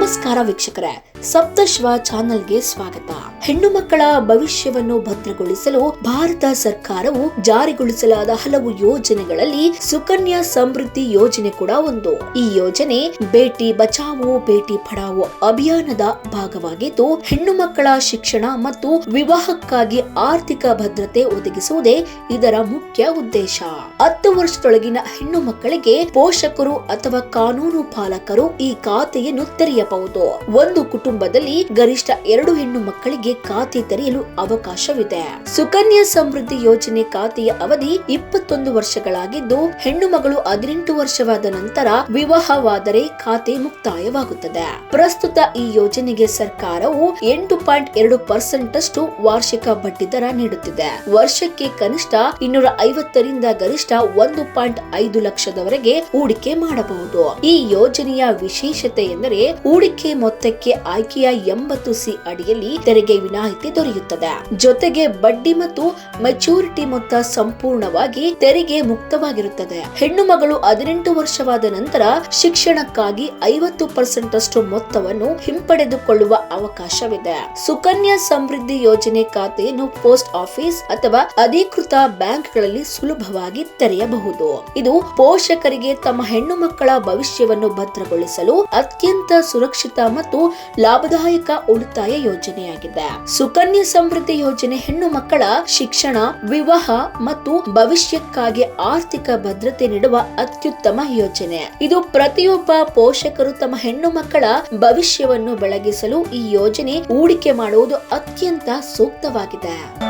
ವೀಕ್ಷಕರೇ, ಸಪ್ತಶ್ವ ಚಾನೆಲ್ಗೆ ಸ್ವಾಗತ. ಹೆಣ್ಣು ಮಕ್ಕಳ ಭವಿಷ್ಯವನ್ನು ಭದ್ರಗೊಳಿಸಲು ಭಾರತ ಸರ್ಕಾರವು ಜಾರಿಗೊಳಿಸಲಾದ ಹಲವು ಯೋಜನೆಗಳಲ್ಲಿ ಸುಕನ್ಯಾ ಸಮೃದ್ಧಿ ಯೋಜನೆ ಕೂಡ ಒಂದು. ಈ ಯೋಜನೆ ಬೇಟಿ ಬಚಾವೋ, ಬೇಟಿ ಪಡಾವೋ ಅಭಿಯಾನದ ಭಾಗವಾಗಿದ್ದು, ಹೆಣ್ಣು ಮಕ್ಕಳ ಶಿಕ್ಷಣ ಮತ್ತು ವಿವಾಹಕ್ಕಾಗಿ ಆರ್ಥಿಕ ಭದ್ರತೆ ಒದಗಿಸುವುದೇ ಇದರ ಮುಖ್ಯ ಉದ್ದೇಶ. ಹತ್ತು ವರ್ಷದೊಳಗಿನ ಹೆಣ್ಣು ಮಕ್ಕಳಿಗೆ ಪೋಷಕರು ಅಥವಾ ಕಾನೂನು ಪಾಲಕರು ಈ ಖಾತೆಯನ್ನು ತೆರೆಯಬಹುದು. ಒಂದು ಕುಟುಂಬದಲ್ಲಿ ಗರಿಷ್ಠ ಎರಡು ಹೆಣ್ಣು ಮಕ್ಕಳಿಗೆ ಖಾತೆ ತೆರೆಯಲು ಅವಕಾಶವಿದೆ. ಸುಕನ್ಯಾ ಸಮೃದ್ಧಿ ಯೋಜನೆ ಖಾತೆಯ ಅವಧಿ ಇಪ್ಪತ್ತೊಂದು ವರ್ಷಗಳಾಗಿದ್ದು, ಹೆಣ್ಣು ಮಗಳು ಹದಿನೆಂಟು ವರ್ಷವಾದ ನಂತರ ವಿವಾಹವಾದರೆ ಖಾತೆ ಮುಕ್ತಾಯವಾಗುತ್ತದೆ. ಪ್ರಸ್ತುತ ಈ ಯೋಜನೆಗೆ ಸರ್ಕಾರವು ಎಂಟು ಪಾಯಿಂಟ್ ಎರಡು ಪರ್ಸೆಂಟ್ ಅಷ್ಟು ವಾರ್ಷಿಕ ಬಡ್ಡಿ ದರ ನೀಡುತ್ತಿದೆ. ವರ್ಷಕ್ಕೆ ಕನಿಷ್ಠ ಇನ್ನೂರ ಐವತ್ತರಿಂದ ಗರಿಷ್ಠ ಒಂದು ಪಾಯಿಂಟ್ ಐದು ಲಕ್ಷದವರೆಗೆ ಹೂಡಿಕೆ ಮಾಡಬಹುದು. ಈ ಯೋಜನೆಯ ವಿಶೇಷತೆ ಎಂದರೆ ಹೂಡಿಕೆ ಮೊತ್ತಕ್ಕೆ ಆಯ್ಕೆಯ ಎಂಬತ್ತು ಸಿ ಅಡಿಯಲ್ಲಿ ತೆರಿಗೆ ವಿನಾಯಿತಿ ದೊರೆಯುತ್ತದೆ. ಜೊತೆಗೆ ಬಡ್ಡಿ ಮತ್ತು ಮೆಚೂರಿಟಿ ಮೊತ್ತ ಸಂಪೂರ್ಣವಾಗಿ ತೆರಿಗೆ ಮುಕ್ತವಾಗಿರುತ್ತದೆ. ಹೆಣ್ಣು ಮಗಳು ಹದಿನೆಂಟು ವರ್ಷವಾದ ನಂತರ ಶಿಕ್ಷಣಕ್ಕಾಗಿ ಐವತ್ತು ಪರ್ಸೆಂಟ್ ಅಷ್ಟು ಮೊತ್ತವನ್ನು ಹಿಂಪಡೆದುಕೊಳ್ಳುವ ಅವಕಾಶವಿದೆ. ಸುಕನ್ಯಾ ಸಮೃದ್ಧಿ ಯೋಜನೆ ಖಾತೆಯನ್ನು ಪೋಸ್ಟ್ ಆಫೀಸ್ ಅಥವಾ ಅಧಿಕೃತ ಬ್ಯಾಂಕ್ಗಳಲ್ಲಿ ಸುಲಭವಾಗಿ ತೆರೆಯಬಹುದು. ಇದು ಪೋಷಕರಿಗೆ ತಮ್ಮ ಹೆಣ್ಣು ಮಕ್ಕಳ ಭವಿಷ್ಯವನ್ನು ಭದ್ರಗೊಳಿಸಲು ಅತ್ಯಂತ ಸುರಕ್ಷಿತ ಮತ್ತು ಲಾಭದಾಯಕ ಉಳಿತಾಯ ಯೋಜನೆಯಾಗಿದೆ. ಸುಕನ್ಯಾ ಸಮೃದ್ಧಿ ಯೋಜನೆ ಹೆಣ್ಣು ಮಕ್ಕಳ ಶಿಕ್ಷಣ, ವಿವಾಹ ಮತ್ತು ಭವಿಷ್ಯಕ್ಕಾಗಿ ಆರ್ಥಿಕ ಭದ್ರತೆ ನೀಡುವ ಅತ್ಯುತ್ತಮ ಯೋಜನೆ. ಇದು ಪ್ರತಿಯೊಬ್ಬ ಪೋಷಕರು ತಮ್ಮ ಹೆಣ್ಣು ಮಕ್ಕಳ ಭವಿಷ್ಯವನ್ನು ಬೆಳಗಿಸಲು ಈ ಯೋಜನೆ ಹೂಡಿಕೆ ಮಾಡುವುದು ಅತ್ಯಂತ ಸೂಕ್ತವಾಗಿದೆ.